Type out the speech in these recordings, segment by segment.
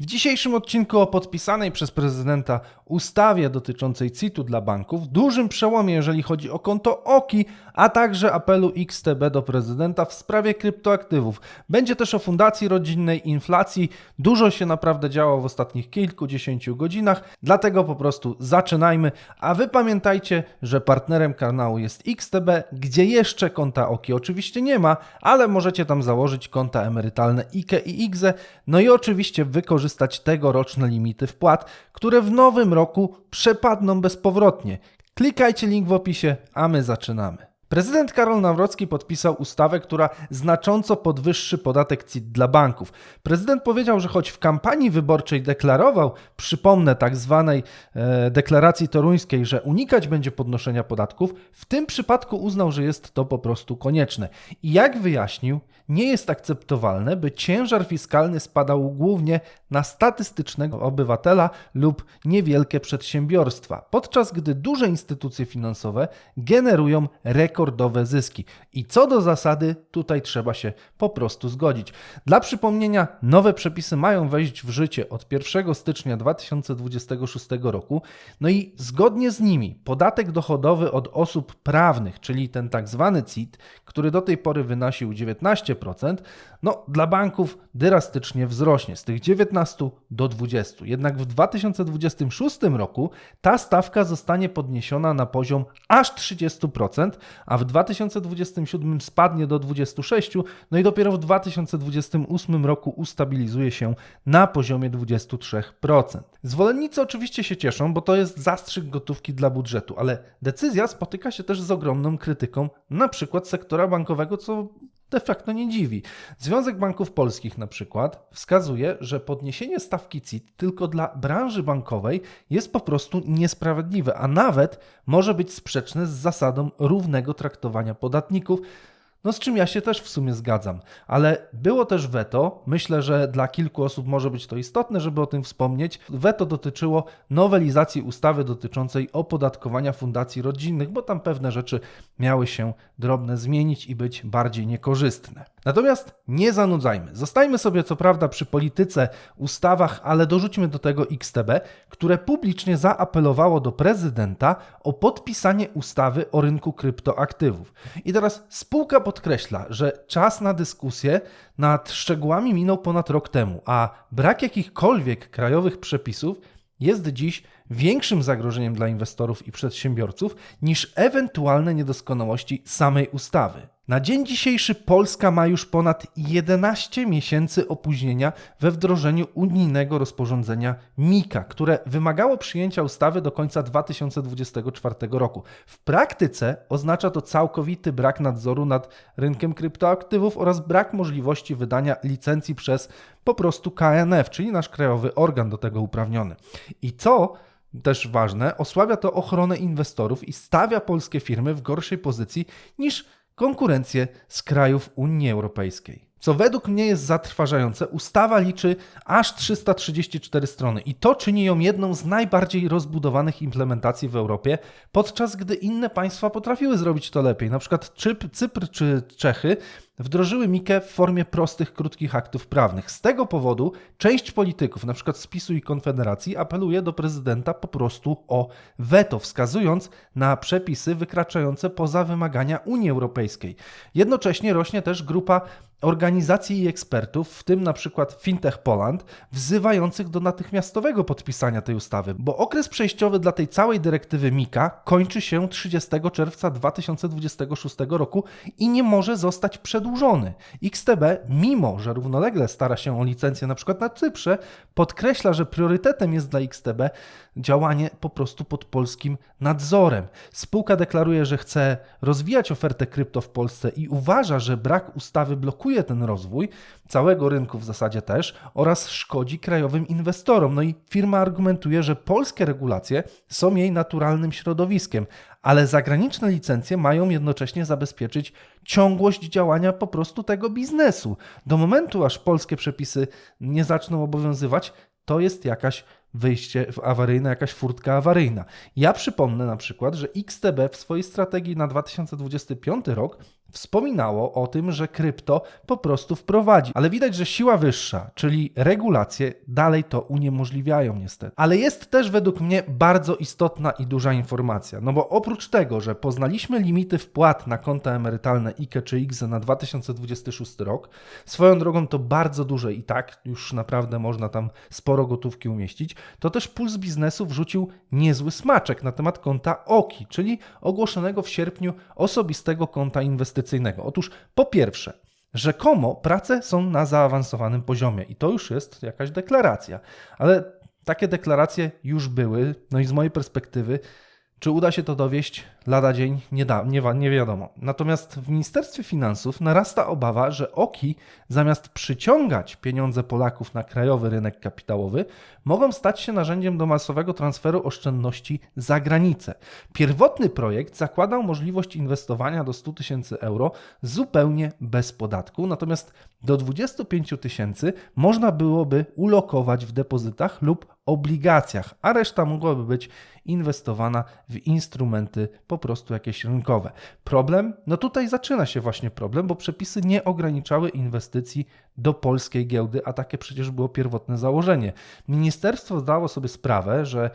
W dzisiejszym odcinku o podpisanej przez prezydenta ustawie dotyczącej CIT-u dla banków, dużym przełomie, jeżeli chodzi o konto OKI, a także apelu XTB do prezydenta w sprawie kryptoaktywów. Będzie też o fundacji rodzinnej, inflacji. Dużo się naprawdę działo w ostatnich kilkudziesięciu godzinach, dlatego po prostu zaczynajmy. A wy pamiętajcie, że partnerem kanału jest XTB, gdzie jeszcze konta OKI oczywiście nie ma, ale możecie tam założyć konta emerytalne IKE i IGZE, no i oczywiście wykorzystać tegoroczne limity wpłat, które w nowym roku przepadną bezpowrotnie. Klikajcie link w opisie, a my zaczynamy. Prezydent Karol Nawrocki podpisał ustawę, która znacząco podwyższy podatek CIT dla banków. Prezydent powiedział, że choć w kampanii wyborczej deklarował, przypomnę tak zwanej e, deklaracji toruńskiej, że unikać będzie podnoszenia podatków, w tym przypadku uznał, że jest to po prostu konieczne. I jak wyjaśnił, nie jest akceptowalne, by ciężar fiskalny spadał głównie na statystycznego obywatela lub niewielkie przedsiębiorstwa, podczas gdy duże instytucje finansowe generują rekordowe zyski. I co do zasady, tutaj trzeba się po prostu zgodzić. Dla przypomnienia, nowe przepisy mają wejść w życie od 1 stycznia 2026 roku, no i zgodnie z nimi podatek dochodowy od osób prawnych, czyli ten tak zwany CIT, który do tej pory wynosił 19%, no dla banków drastycznie wzrośnie z tych 19 do 20. Jednak w 2026 roku ta stawka zostanie podniesiona na poziom aż 30%, a w 2027 spadnie do 26, no i dopiero w 2028 roku ustabilizuje się na poziomie 23%. Zwolennicy oczywiście się cieszą, bo to jest zastrzyk gotówki dla budżetu, ale decyzja spotyka się też z ogromną krytyką, na przykład sektora bankowego, co de facto nie dziwi. Związek Banków Polskich na przykład wskazuje, że podniesienie stawki CIT tylko dla branży bankowej jest po prostu niesprawiedliwe, a nawet może być sprzeczne z zasadą równego traktowania podatników. No z czym ja się też w sumie zgadzam, ale było też weto. Myślę, że dla kilku osób może być to istotne, żeby o tym wspomnieć. Weto dotyczyło nowelizacji ustawy dotyczącej opodatkowania fundacji rodzinnych, bo tam pewne rzeczy miały się drobne zmienić i być bardziej niekorzystne. Natomiast nie zanudzajmy. Zostajmy sobie co prawda przy polityce, ustawach, ale dorzućmy do tego XTB, które publicznie zaapelowało do prezydenta o podpisanie ustawy o rynku kryptoaktywów. I teraz spółka podkreśla, że czas na dyskusję nad szczegółami minął ponad rok temu, a brak jakichkolwiek krajowych przepisów jest dziś większym zagrożeniem dla inwestorów i przedsiębiorców niż ewentualne niedoskonałości samej ustawy. Na dzień dzisiejszy Polska ma już ponad 11 miesięcy opóźnienia we wdrożeniu unijnego rozporządzenia MIKA, które wymagało przyjęcia ustawy do końca 2024 roku. W praktyce oznacza to całkowity brak nadzoru nad rynkiem kryptoaktywów oraz brak możliwości wydania licencji przez po prostu KNF, czyli nasz krajowy organ do tego uprawniony. I co też ważne, osłabia to ochronę inwestorów i stawia polskie firmy w gorszej pozycji niż konkurencję z krajów Unii Europejskiej. Co według mnie jest zatrważające, ustawa liczy aż 334 strony i to czyni ją jedną z najbardziej rozbudowanych implementacji w Europie, podczas gdy inne państwa potrafiły zrobić to lepiej. Na przykład Cypr czy Czechy wdrożyły Mikę w formie prostych, krótkich aktów prawnych. Z tego powodu część polityków, przykład z PiSu i Konfederacji, apeluje do prezydenta po prostu o weto, wskazując na przepisy wykraczające poza wymagania Unii Europejskiej. Jednocześnie rośnie też grupa organizacji i ekspertów, w tym na przykład Fintech Poland, wzywających do natychmiastowego podpisania tej ustawy, bo okres przejściowy dla tej całej dyrektywy MIKA kończy się 30 czerwca 2026 roku i nie może zostać przedłużony. XTB, mimo że równolegle stara się o licencję na przykład na Cyprze, podkreśla, że priorytetem jest dla XTB działanie po prostu pod polskim nadzorem. Spółka deklaruje, że chce rozwijać ofertę krypto w Polsce i uważa, że brak ustawy blokuje ten rozwój, całego rynku w zasadzie też, oraz szkodzi krajowym inwestorom. No i firma argumentuje, że polskie regulacje są jej naturalnym środowiskiem, ale zagraniczne licencje mają jednocześnie zabezpieczyć ciągłość działania po prostu tego biznesu. Do momentu, aż polskie przepisy nie zaczną obowiązywać, to jest jakaś wyjście awaryjne, jakaś furtka awaryjna. Ja przypomnę na przykład, że XTB w swojej strategii na 2025 rok wspominało o tym, że krypto po prostu wprowadzi. Ale widać, że siła wyższa, czyli regulacje, dalej to uniemożliwiają niestety. Ale jest też według mnie bardzo istotna i duża informacja, no bo oprócz tego, że poznaliśmy limity wpłat na konta emerytalne IKE czy IGZE na 2026 rok, swoją drogą to bardzo duże i tak już naprawdę można tam sporo gotówki umieścić, to też Puls Biznesu wrzucił niezły smaczek na temat konta OKI, czyli ogłoszonego w sierpniu osobistego konta inwestycyjnego. Otóż po pierwsze, rzekomo prace są na zaawansowanym poziomie i to już jest jakaś deklaracja, ale takie deklaracje już były, no i z mojej perspektywy czy uda się to dowieść lada dzień? Nie, da, nie, nie wiadomo. Natomiast w Ministerstwie Finansów narasta obawa, że OKI zamiast przyciągać pieniądze Polaków na krajowy rynek kapitałowy, mogą stać się narzędziem do masowego transferu oszczędności za granicę. Pierwotny projekt zakładał możliwość inwestowania do 100 tysięcy euro zupełnie bez podatku, natomiast do 25 tysięcy można byłoby ulokować w depozytach lub obligacjach, a reszta mogłaby być inwestowana w instrumenty po prostu jakieś rynkowe. Problem? No tutaj zaczyna się właśnie problem, bo przepisy nie ograniczały inwestycji do polskiej giełdy, a takie przecież było pierwotne założenie. Ministerstwo zdało sobie sprawę, że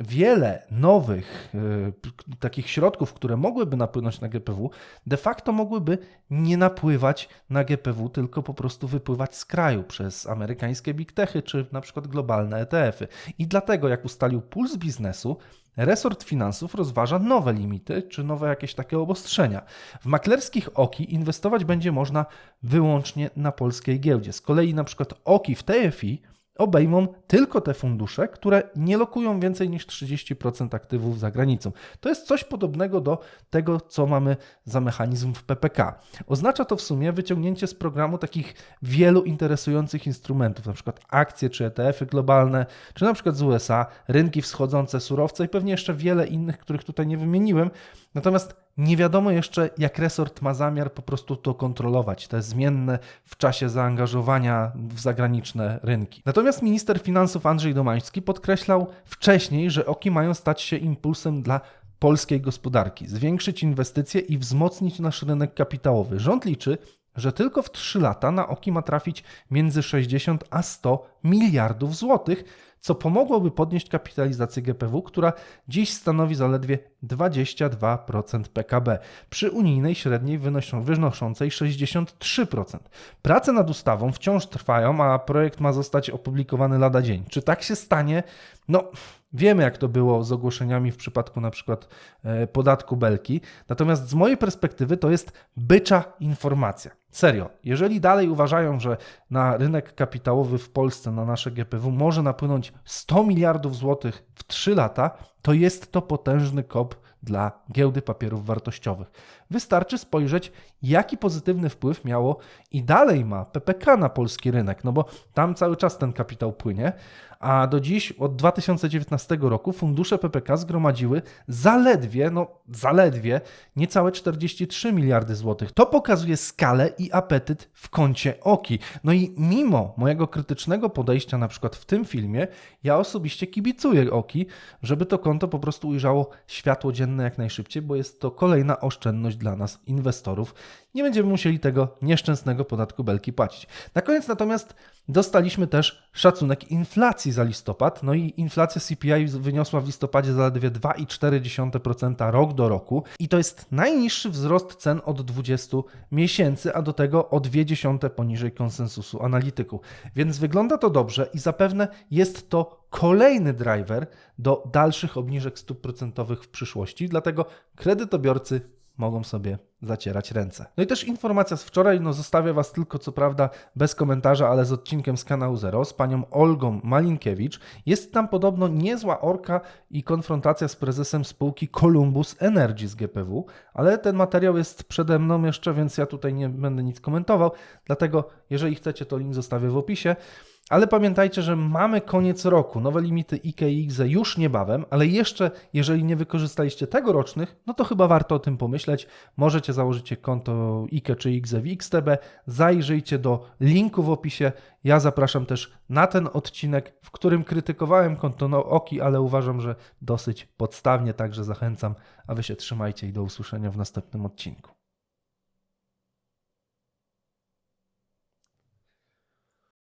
wiele nowych y, takich środków, które mogłyby napłynąć na GPW, de facto mogłyby nie napływać na GPW, tylko po prostu wypływać z kraju przez amerykańskie big techy czy na przykład globalne ETF-y. I dlatego, jak ustalił puls biznesu, resort finansów rozważa nowe limity czy nowe jakieś takie obostrzenia. W maklerskich OKI inwestować będzie można wyłącznie na polskiej giełdzie. Z kolei na przykład OKI w TFI obejmą tylko te fundusze, które nie lokują więcej niż 30% aktywów za granicą. To jest coś podobnego do tego, co mamy za mechanizm w PPK. Oznacza to w sumie wyciągnięcie z programu takich wielu interesujących instrumentów, np. akcje czy ETF-y globalne, czy np. z USA, rynki wschodzące, surowce i pewnie jeszcze wiele innych, których tutaj nie wymieniłem. Natomiast nie wiadomo jeszcze, jak resort ma zamiar po prostu to kontrolować, te zmienne w czasie zaangażowania w zagraniczne rynki. Natomiast minister finansów Andrzej Domański podkreślał wcześniej, że oki mają stać się impulsem dla polskiej gospodarki, zwiększyć inwestycje i wzmocnić nasz rynek kapitałowy. Rząd liczy, że tylko w 3 lata na oki ma trafić między 60 a 100 miliardów złotych, co pomogłoby podnieść kapitalizację GPW, która dziś stanowi zaledwie 22% PKB, przy unijnej średniej wynoszącej 63%. Prace nad ustawą wciąż trwają, a projekt ma zostać opublikowany lada dzień. Czy tak się stanie? No, Wiemy, jak to było z ogłoszeniami w przypadku na przykład e, podatku Belki. Natomiast z mojej perspektywy to jest bycza informacja. Serio, jeżeli dalej uważają, że na rynek kapitałowy w Polsce, na nasze GPW może napłynąć 100 miliardów złotych w 3 lata, to jest to potężny kop dla giełdy papierów wartościowych. Wystarczy spojrzeć, jaki pozytywny wpływ miało i dalej ma PPK na polski rynek, no bo tam cały czas ten kapitał płynie, a do dziś od 2019 roku fundusze PPK zgromadziły zaledwie, no zaledwie, niecałe 43 miliardy złotych. To pokazuje skalę i apetyt w koncie OKI. No i mimo mojego krytycznego podejścia na przykład w tym filmie, ja osobiście kibicuję OKI, żeby to konto po prostu ujrzało światło dzienne jak najszybciej, bo jest to kolejna oszczędność dla nas, inwestorów. Nie będziemy musieli tego nieszczęsnego podatku belki płacić. Na koniec natomiast dostaliśmy też szacunek inflacji za listopad, no i inflacja CPI wyniosła w listopadzie zaledwie 2,4% rok do roku i to jest najniższy wzrost cen od 20 miesięcy, a do tego o 0,2 poniżej konsensusu analityków. Więc wygląda to dobrze i zapewne jest to kolejny driver do dalszych obniżek stóp procentowych w przyszłości, dlatego kredytobiorcy mogą sobie zacierać ręce. No i też informacja z wczoraj, no zostawię Was tylko co prawda bez komentarza, ale z odcinkiem z kanału Zero, z panią Olgą Malinkiewicz. Jest tam podobno niezła orka i konfrontacja z prezesem spółki Columbus Energy z GPW, ale ten materiał jest przede mną jeszcze, więc ja tutaj nie będę nic komentował, dlatego jeżeli chcecie, to link zostawię w opisie. Ale pamiętajcie, że mamy koniec roku, nowe limity IKE i IGZE już niebawem, ale jeszcze jeżeli nie wykorzystaliście tegorocznych, no to chyba warto o tym pomyśleć. Możecie założyć konto IKE czy IGZE w XTB, zajrzyjcie do linku w opisie. Ja zapraszam też na ten odcinek, w którym krytykowałem konto no OKI, ale uważam, że dosyć podstawnie, także zachęcam, a wy się trzymajcie i do usłyszenia w następnym odcinku.